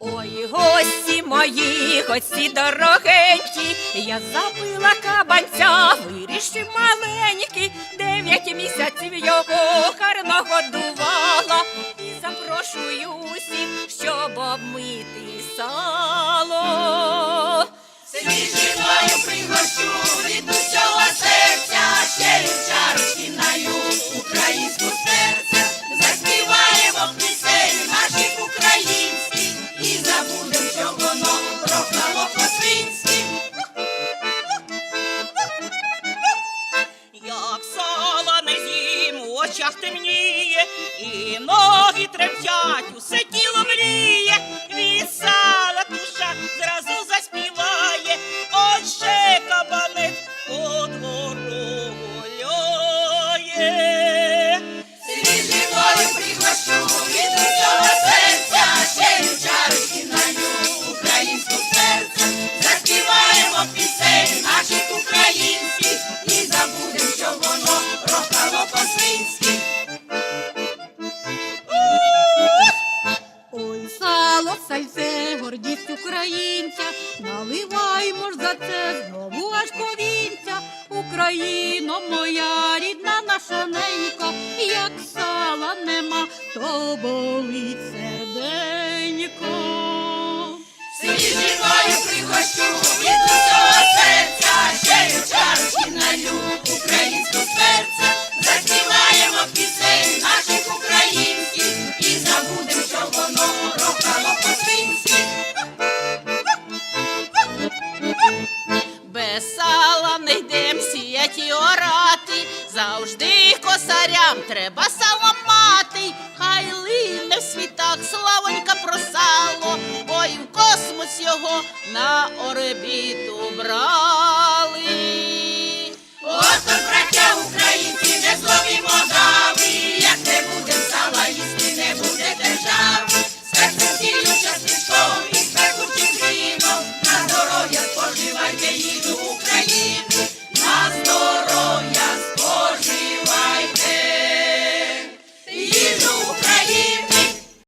Ой, гості мої, гості дорогенькі, я забила кабанця, вирішив маленький, дев'ять місяців його гарно годувала і запрошую усіх, щоб обмити сало. Темніє, і ноги тремтять, усе тіло мріє, Ой, й сальце, гордість українця, наливаймо ж за це знову аж повінця. Україно моя рідна наша ненька, як сала нема, то болить серденько. Сала не йдем сіять і орати, завжди косарям треба саломати, хай лине в світах славонька про сало, бо й в космос його на орбіту брали. Ото, браття